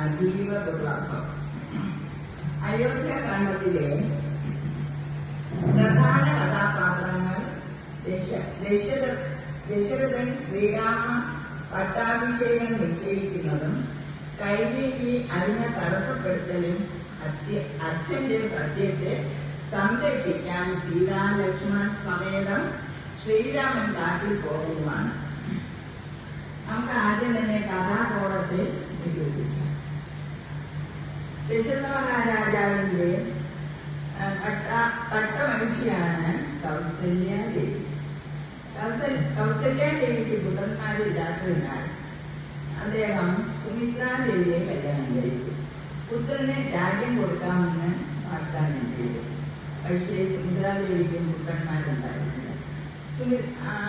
അതീവ ദുർലഭം അയോധ്യ കാണ്ഡത്തിലെ പ്രധാന കഥാപാത്രങ്ങൾ ദശ- ദശരഥ ദശരഥൻ ശ്രീരാമ പട്ടാഭിഷേകം നിശ്ചയിക്കുന്നതും കൈവേലി അതിനെ തടസ്സപ്പെടുത്തലും അച്ഛന്റെ സത്യത്തെ സംരക്ഷിക്കാൻ സീതാലക്ഷ്മണ സമേതം ശ്രീരാമൻ കാട്ടിൽ പോകുവാൻ. നമുക്ക് ആദ്യം തന്നെ കഥാകോളത്തിൽ നിരൂപിക്കാം ദശരഥ മഹാരാജാവിന്റെ ആ, പട്ട പട്ടമഹിഷിയാണ് കൗസല്യാദേവി കൗസൽ കൗസല്യാദേവിക്ക് പുത്രന്മാരില്ലാത്തതിനാൽ അദ്ദേഹം സുമിത്രാദേവിയെ കല്യാണം കഴിച്ചു. പുത്രനെ രാജ്യം കൊടുക്കാമെന്ന് വാഗ്ദാനം ചെയ്തു. പക്ഷേ സുമിത്രാദേവിക്കും പുത്രന്മാരുണ്ടായിരുന്നില്ല. സുമി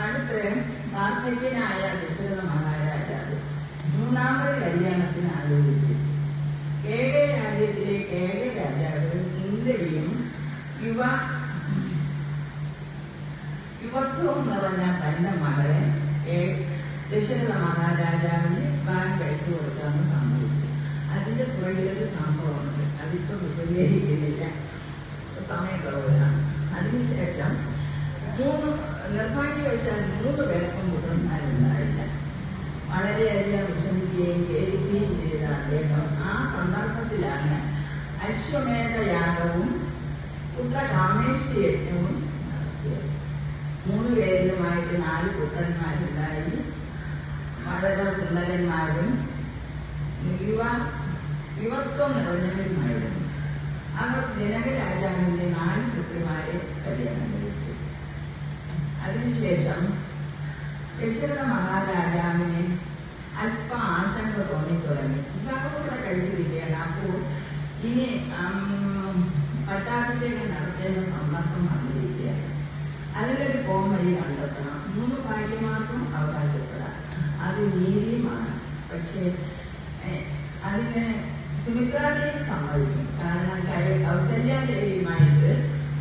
അടുത്ത് വാർദ്ധക്യനായ ദശരഥ മഹാരാജാവ് മൂന്നാമത് കല്യാണത്തിന് ആലോചിച്ചു. കേക രാജ്യത്തിലെ കേക രാജാവ് സുന്ദരിയും യുവ യുവത്വവും നിറഞ്ഞ തന്റെ മകളെ ദശരഥ മഹാരാജാവിന് വിവാഹം കഴിച്ചു കൊടുക്കാമെന്ന് സംഭവിച്ചു അതിന്റെ പുറകിലൊരു സംഭവമുണ്ട്. അതിപ്പോ വിശദീകരിക്കുന്നില്ല. സമയക്കുറവിലാണ് അതിനുശേഷം മൂന്ന് നിർഭാഗ്യവശാൽ മൂന്ന് പേർക്കും പുത്രന്മാരുണ്ടായില്ല. വളരെയധികം വിഷമിക്കുകയും ഖേദിക്കുകയും ചെയ്ത അദ്ദേഹം അശ്വമേധ യാഗവും പുത്രകാമേഷ്ടി യജ്ഞവും മൂന്ന് പേരിലുമായിട്ട് നാല് പുത്രന്മാരുണ്ടായി. വളരെ സുന്ദരന്മാരും യുവ യുവത്വം നിറഞ്ഞവരുമായിരുന്നു. അവർ ജനക രാജാവിന്റെ നാല് പുത്രിമാരെ കല്യാണം കഴിച്ചു. അതിനുശേഷം ദശരഥ മഹാരാജാവിനെ അല്പ ആശങ്ക തോന്നിത്തുടങ്ങി. വിവാഹം കൂടെ കഴിച്ചു ഇനി പട്ടാഭിഷേകം നടത്തേണ്ട സന്ദർഭം വന്നിരിക്കുകയാണ്. അതിലൊരു പോംവഴി കണ്ടെത്തണം. മൂന്ന് ഭാര്യമാർക്കും അവകാശപ്പെടാം. അത് നീതിയുമാണ്. പക്ഷേ അതിന് സുമിത്രാദേവി സമ്മതിക്കും. കാരണം കൗസല്യാദേവിയുമായിട്ട്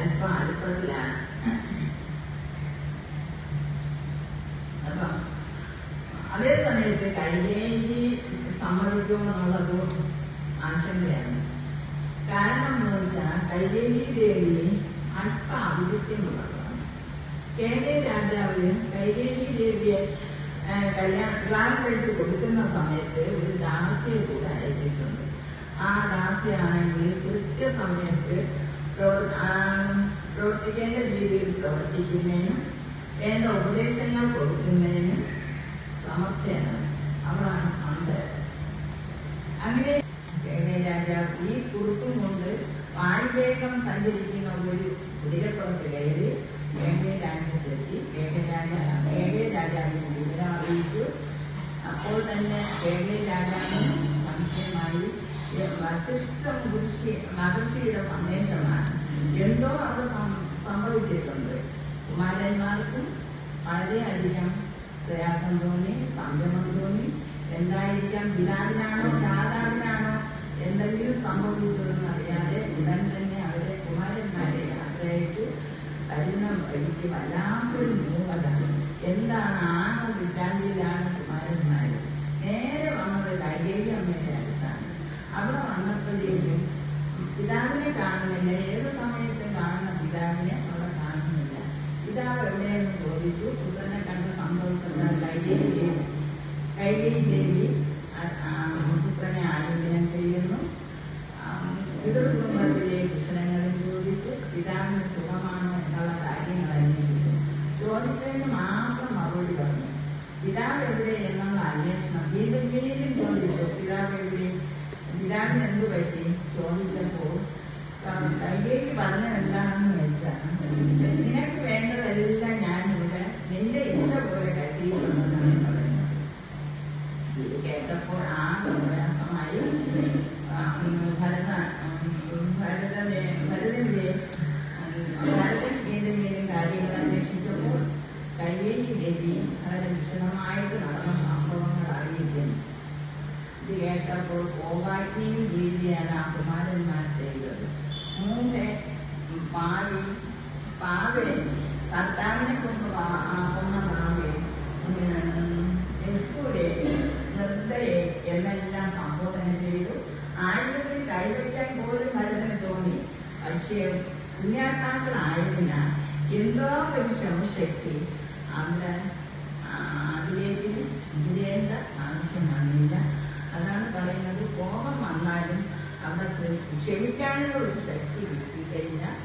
അല്പം അടുപ്പത്തിലാണ്. അപ്പം അതേ സമയത്ത് കൈകേരി സമ്മതിക്കുമെന്നുള്ളതും ആശങ്കയാണ്. ദേവി അല്പ ഔചിത്യമുള്ളതാണ് കേരള രാജാവ് കൈകേയി ദേവിയെ കല്യാണ വിവാഹം കഴിച്ച് കൊടുക്കുന്ന സമയത്ത് ഒരു ദാസിയെ കൂടെ അയച്ചിട്ടുണ്ട്. ആ ദാസിയാണെങ്കിൽ കൃത്യസമയത്ത് പ്രവർത്തിക്കേണ്ട രീതിയിൽ പ്രവർത്തിക്കുന്നതിനും വേണ്ട ഉപദേശങ്ങൾ കൊടുക്കുന്നതിനും സമർത്ഥയാണ്. അവളാണ് പണ്ട് അങ്ങനെ രാജാവ് ഈ കുറുക്കും കൊണ്ട് വായുവേഗം സഞ്ചരിക്കുന്ന ഒരു കുതിരപ്പുറത്ത് കയറി കേരള രാജ്യത്തെത്തി രാജാവ് കേരള രാജാവിനെ വിവരം അറിയിച്ചു. അപ്പോൾ തന്നെ കേരള രാജാവിന് സംശയമായി "ഏ, വസിഷ്ഠ മഹർഷി മഹർഷിയുടെ സന്ദേശമാണ്. എന്തോ അത് സംഭവിച്ചിട്ടുണ്ട്. കുമാരന്മാർക്കും വളരെയധികം പ്രയാസം തോന്നി സംരംഭം തോന്നി. എന്തായിരിക്കാം? പിതാവിനാണോ രാധാവിനാണോ? എന്തെങ്കിലും സംഭവിച്ചതെന്ന് അറിയാതെ ഉടൻ തന്നെ അവരെ കുമാരന്മാരെ ആശ്രയിച്ച് വരുന്ന എനിക്ക് വല്ലാത്തൊരു മൂവതാണ്. എന്താണ് ആണോ വിറ്റാണ്ടിയിലാണ് കുമാരന്മാർ നേരെ വന്നത് കൈകേരി അമ്മയുടെ അടുത്താണ്. അവിടെ വന്നപ്പോഴേക്കും പിതാവിനെ കാണുന്നില്ല. ഏത് സമയത്തും കാണുന്ന പിതാവിനെ അവിടെ കാണുന്നില്ല. പിതാവ് എവിടെയെന്ന് ചോദിച്ചു. പുത്രനെ കണ്ട് സംഭവിച്ചത് കൈകേരി ദേവി. കൈകേരി ദേവി പുത്രനെ ആലിംഗനം ചെയ്യുന്നു. പിതൃ കുടുംബത്തിലെ കുശലങ്ങളും ചോദിച്ച് പിതാവിന് സുഖമാണോ എന്നുള്ള കാര്യങ്ങൾ അന്വേഷിച്ചു. ചോദിച്ചതിന് മാത്രം മറുപടി പറഞ്ഞു. പിതാവ് എവിടെ? എന്നുള്ള അന്വേഷണം വീണ്ടും വീണ്ടും ചോദിച്ചു. പിതാവ് എവിടെ? പിതാവിന് എന്തു പറ്റി? ചോദിച്ചപ്പോൾ കൈകേരി പറഞ്ഞ എന്താണെന്ന് വെച്ചാൽ നിനക്ക് വേണ്ടതെല്ലാം القرآن ولا صمد ഒരു ക്ഷമശക്തി അവിടെ അതിലേക്ക് ഇതിരേണ്ട ആവശ്യമാണില്ല അതാണ് പറയുന്നത് കോപം വന്നാലും അവിടെ ക്ഷമിക്കാനുള്ള ഒരു ശക്തി കിട്ടിക്കഴിഞ്ഞാൽ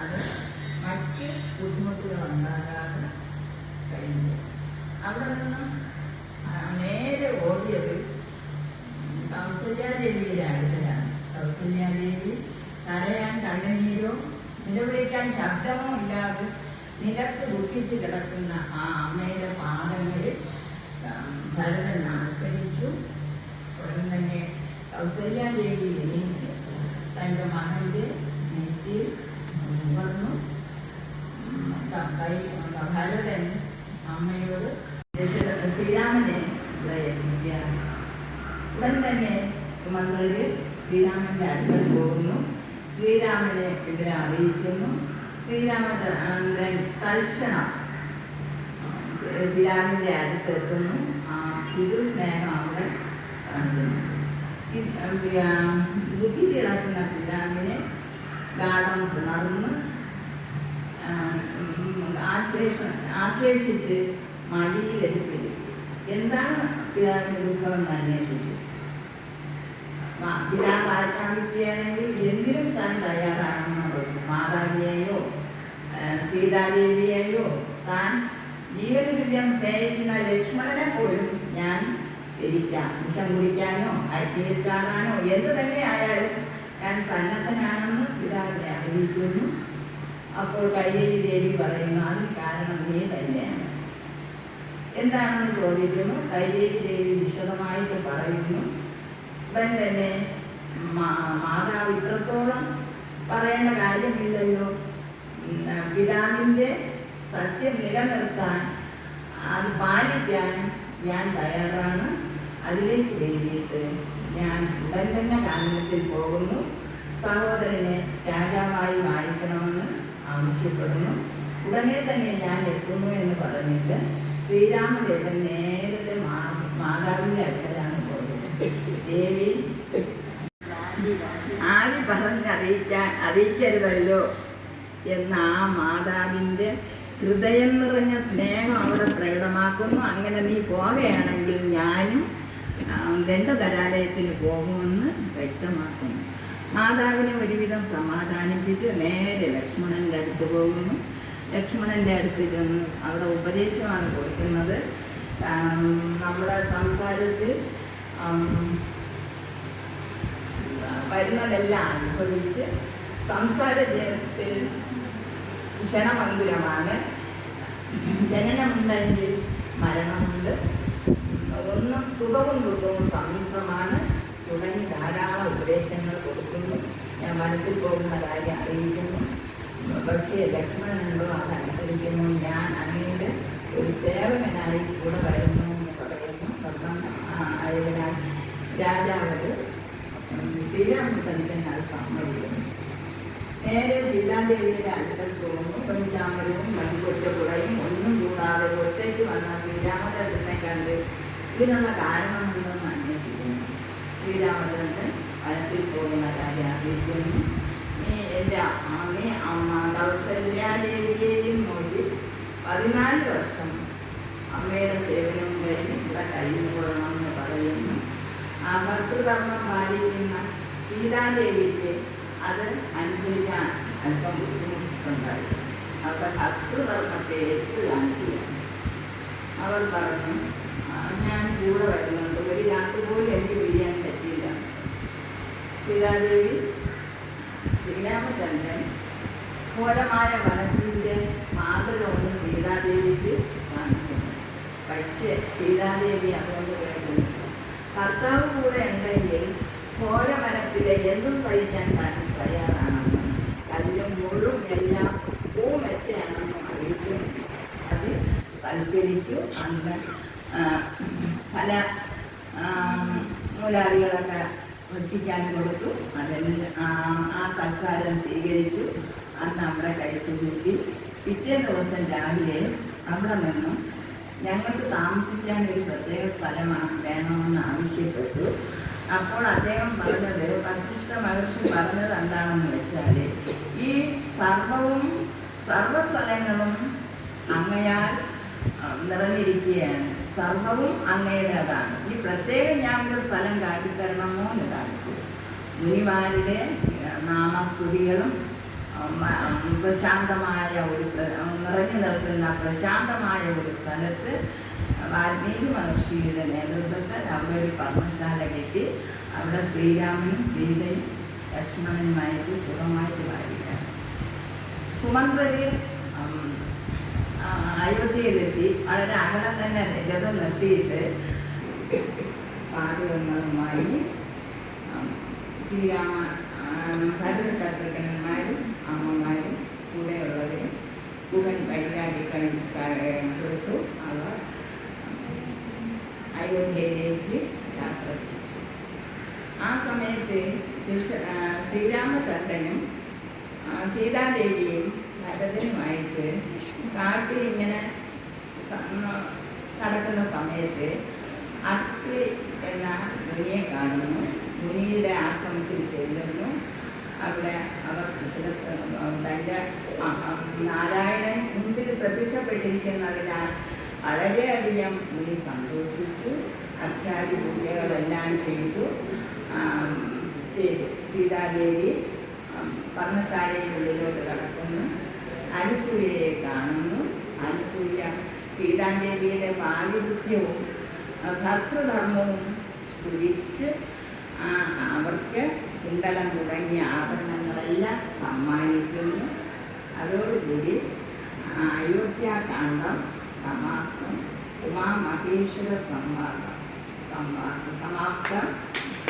അത് മറ്റ് ബുദ്ധിമുട്ടുകൾ ഉണ്ടാകാതെ കഴിഞ്ഞു. അവിടെ നിന്നും നേരെ ഓടിയത് കൗസല്യാദേവിയുടെ അടുക്കലാണ്. കൗസല്യാദേവി കരയാൻ കണ്ണുനീരോ നിലവിളിക്കാൻ ശബ്ദമോ ഇല്ലാതെ നിലത്ത് ദുഃഖിച്ച് കിടക്കുന്ന ആ അമ്മയുടെ പാദങ്ങളിൽ ഭരതൻ നമസ്കരിച്ചു. ഉടൻ തന്നെ കൗസല്യാദേവി എണീറ്റ് തന്റെ മകന്റെ നെറ്റിയിൽ മുകർന്നു ക- ഭരതൻ അമ്മയോട് ശ്രീരാമനെ ഉടൻ തന്നെ സുമന്ത്രര് ശ്രീരാമന്റെ അടുക്കൽ പോകുന്നു. ശ്രീരാമനെ ഇവിടെ അറിയിക്കുന്നു. ശ്രീരാമചന്ദ്രൻ തൽക്ഷണം പിതാവിന്റെ അടുത്തെത്തുന്നു ആ പിതൃസ്നേഹം അവിടെ ദുഃഖിച്ച് ഗാഠം ഉണർന്ന് ആശ്ലേഷിച്ച് മടിയിലെടുത്തില്ല എന്താണ് പിതാവിന്റെ ദുഃഖമെന്ന് അന്വേഷിച്ചു? പിതാവ് ആജ്ഞാപിക്കുകയാണെങ്കിൽ എന്തിനും താൻ തയ്യാറാണെന്ന്? മാതാവിയെയോ സീതാദേവിയെയോ താൻ ജീവന തുല്യം സ്നേഹിക്കുന്ന ലക്ഷ്മണനെ പോലും ഞാൻ ധരിക്കാം വിഷം കുടിക്കാനോ അഗ്നിയിൽ കാണാനോ എന്ത് തന്നെ ആയാലും ഞാൻ സന്നദ്ധനാണെന്ന് പിതാവിനെ അറിയിക്കുന്നു. അപ്പോൾ കൈയേരി ദേവി പറയുന്നു അതിന് കാരണം നീ തന്നെയാണ്. എന്താണെന്ന് ചോദിക്കുന്നു? കൈയേരി ദേവി വിശദമായിട്ട് പറയുന്നു ഉടൻ തന്നെ മാതാവ് ഇത്രത്തോളം പറയേണ്ട കാര്യമില്ലല്ലോ. പിതാവിന്റെ സത്യം നിലനിർത്താൻ അത് പാലിക്കാൻ ഞാൻ തയ്യാറാണ്. അതിലേക്ക് വേണ്ടിയിട്ട് ഞാൻ ഉടൻ തന്നെ കാനനത്തിൽ പോകുന്നു. സഹോദരനെ രാജാവായി വാഴിക്കണമെന്ന് ആവശ്യപ്പെടുന്നു. ഉടനെ തന്നെ ഞാൻ എത്തുന്നു എന്ന് പറഞ്ഞിട്ട് ശ്രീരാമദേവൻ നേരത്തെ മാ- മാതാവിന്റെ അടുക്കലാണ് പോയത്. ദേവി ആര് പറഞ്ഞറിയിക്കാൻ അറിയിക്കരുതല്ലോ. എന്ന ആ മാതാവിന്റെ ഹൃദയം നിറഞ്ഞ സ്നേഹം അവിടെ പ്രകടമാക്കുന്നു. അങ്ങനെ നീ പോകുകയാണെങ്കിൽ ഞാനും ദണ്ഡതരാലയത്തിന് പോകുമെന്ന് വ്യക്തമാക്കുന്നു. മാതാവിനെ ഒരുവിധം സമാധാനിപ്പിച്ച് നേരെ ലക്ഷ്മണന്റെ അടുത്ത് പോകുന്നു. ലക്ഷ്മണന്റെ അടുത്ത് ചെന്ന് അവിടെ ഉപദേശമാണ് കൊടുക്കുന്നത്. നമ്മുടെ സംസാരത്തിൽ വരുന്നതെല്ലാം അനുഭവിച്ച് സംസാര ജീവിതത്തിൽ ക്ഷണമന്ദിരമാണ് ജനനമുണ്ടെങ്കിൽ മരണമുണ്ട്. ഒന്നും സുഖവും ദുഃഖവും സമ്മിശ്രമാണ്. തുടങ്ങി ധാരാളം ഉപദേശങ്ങൾ കൊടുക്കുന്നു. ഞാൻ മനസ്സിൽ പോകുന്ന കാര്യം അറിയിക്കുന്നു. പക്ഷേ ലക്ഷ്മണനോ എന്തോ അതനുസരിക്കുന്നു ഞാൻ അങ്ങയുടെ ഒരു സേവകനായി കൂടെ വരുന്നു എന്ന് പറയുന്നു. ആയതിനാൽ രാജാവ് ശ്രീരാമചന്ദ്രൻ സമ്മതിക്കുന്നു നേരെ സീതാദേവിയുടെ അടുക്കൽ പോകുന്നു. പഞ്ചാമരവും മണിക്കൊറ്റക്കുടയും ഒന്നും കൂടാതെ ഒറ്റയ്ക്ക് വന്ന ശ്രീരാമചന്ദ്രനെ കണ്ട് ഇതിനുള്ള കാരണമെന്തെന്ന് അന്വേഷിക്കുന്നു. ശ്രീരാമചന്ദ്രൻ വനത്തിൽ പോകുന്ന കാര്യം അറിയിക്കുന്നു. എന്റെ അമ്മ അമ്മ കൗസല്യാദേവിയെയും നോക്കി പതിനാല് വർഷം അമ്മയുടെ സേവനം കഴിഞ്ഞ് ഇവിടെ കഴിഞ്ഞു കൊള്ളണമെന്ന് പറയുന്നു. ആ ഭർത്തൃകർമ്മം പാലിക്കുന്ന സീതാദേവിക്ക് അത് അനുസരിക്കാൻ അല്പം ബുദ്ധിമുട്ടുണ്ടായി. അവർ ഭർത്തൃകർമ്മത്തെ എടുത്തു കാണിക്കുകയാണ്. അവർ പറഞ്ഞു "ആ, ഞാൻ കൂടെ വരുന്നുണ്ട്. ഒരു രാത്രി പോലും എനിക്ക് പിരിയാൻ പറ്റിയില്ല. സീതാദേവി ശ്രീരാമചന്ദ്രൻ ഘോരമായ വനത്തിന്റെ മാതൃകയൊന്ന് സീതാദേവിക്ക് കാണിക്കുന്നു. പക്ഷേ സീതാദേവി അതുകൊണ്ട് കേൾക്കുന്നു ഭർത്താവ് കൂടെ ഉണ്ടെങ്കിൽ ഘോരവനത്തിലെ എന്തും സഹിക്കാൻ താൻ തയ്യാറാണെന്നും കല്ലും മുള്ളും എല്ലാം പൂമെത്തയാണെന്നും അത് സൽക്കരിച്ചു അന്ന് പല മൂലാളികളൊക്കെ ഭക്ഷിക്കാൻ കൊടുത്തു. അതെല്ലാം ആ സൽക്കാരം സ്വീകരിച്ചു. അന്ന് അവിടെ കഴിച്ചു കൂട്ടി. പിറ്റേ ദിവസം രാവിലെ അവിടെ നിന്നും ഞങ്ങൾക്ക് താമസിക്കാൻ ഒരു പ്രത്യേക സ്ഥലമാണ് വേണമെന്ന് ആവശ്യപ്പെട്ടു. അപ്പോൾ അദ്ദേഹം പറഞ്ഞത് വശിഷ്ഠ മഹർഷി പറഞ്ഞത് എന്താണെന്ന് വെച്ചാൽ ഈ സർവവും സർവസ്ഥലങ്ങളും അങ്ങയാൽ ആ, നിറഞ്ഞിരിക്കുകയാണ്. സർവവും അങ്ങയുടേതാണ്. ഈ പ്രത്യേകം ഞാൻ ഒരു സ്ഥലം കാട്ടിത്തരണമോ എന്ന് കാണിച്ചു. മുനിമാരുടെ നാമസ്തുതികളും പ്രശാന്തമായ ഒരു നിറഞ്ഞു നിൽക്കുന്ന പ്രശാന്തമായ ഒരു സ്ഥലത്ത് വാൽമീകി മഹർഷിയുടെ നേതൃത്വത്തിൽ അവിടെ ഒരു പർമ്മശാല കെട്ടി അവിടെ ശ്രീരാമനും സീതയും ലക്ഷ്മണനുമായിട്ട് സുഖമായിട്ട് വാഴിക്കാം സുമന്ത്രര് അയോധ്യയിലെത്തി. വളരെ അകലം തന്നെ രഥം നിർത്തിയിട്ട് പാതിവന്നതുമായി ശ്രീരാമ ഭരത ശത്രുഘ്നന്മാരും അമ്മമാരും കൂടെയുള്ളവരും പുകൻ വഴികാട്ടി കണി കൊടുത്തു. അവർ അയോധ്യയിലേക്ക് യാത്ര തിരിച്ചു ആ സമയത്ത് കൃഷ്ണ ശ്രീരാമചന്ദ്രനും സീതാദേവിയും ഭരതനുമായിട്ട് കാട്ടിൽ ഇങ്ങനെ നടക്കുന്ന സമയത്ത് അത്രി എന്ന മുനിയെ കാണുന്നു. മുനിയുടെ ആശ്രമത്തിൽ ചെല്ലുന്നു. അവിടെ അവർ തന്റെ നാരായണൻ മുമ്പിൽ പ്രത്യക്ഷപ്പെട്ടിരിക്കുന്നതിനാൽ വളരെയധികം മുനി സന്തോഷിച്ചു അത്യാദി പൂജകളെല്ലാം ചെയ്തു സീതാദേവി പർണശാലയിലുള്ളിലോട്ട് കടക്കുന്നു. അനുസൂയയെ കാണുന്നു. അനുസൂയ സീതാദേവിയുടെ പാതിപുത്യവും ഭർത്തൃധർമ്മവും സ്തുതിച്ച് അവർക്ക് കുണ്ടലം തുടങ്ങിയ ആഭരണങ്ങളെല്ലാം സമ്മാനിക്കുന്നു. അതോടുകൂടി సమాప్తం. ఉమా మహేశ్వర సంవాద సంవాద సమాప్తం.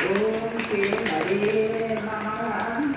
ఓం శ్రీ హరే నమ.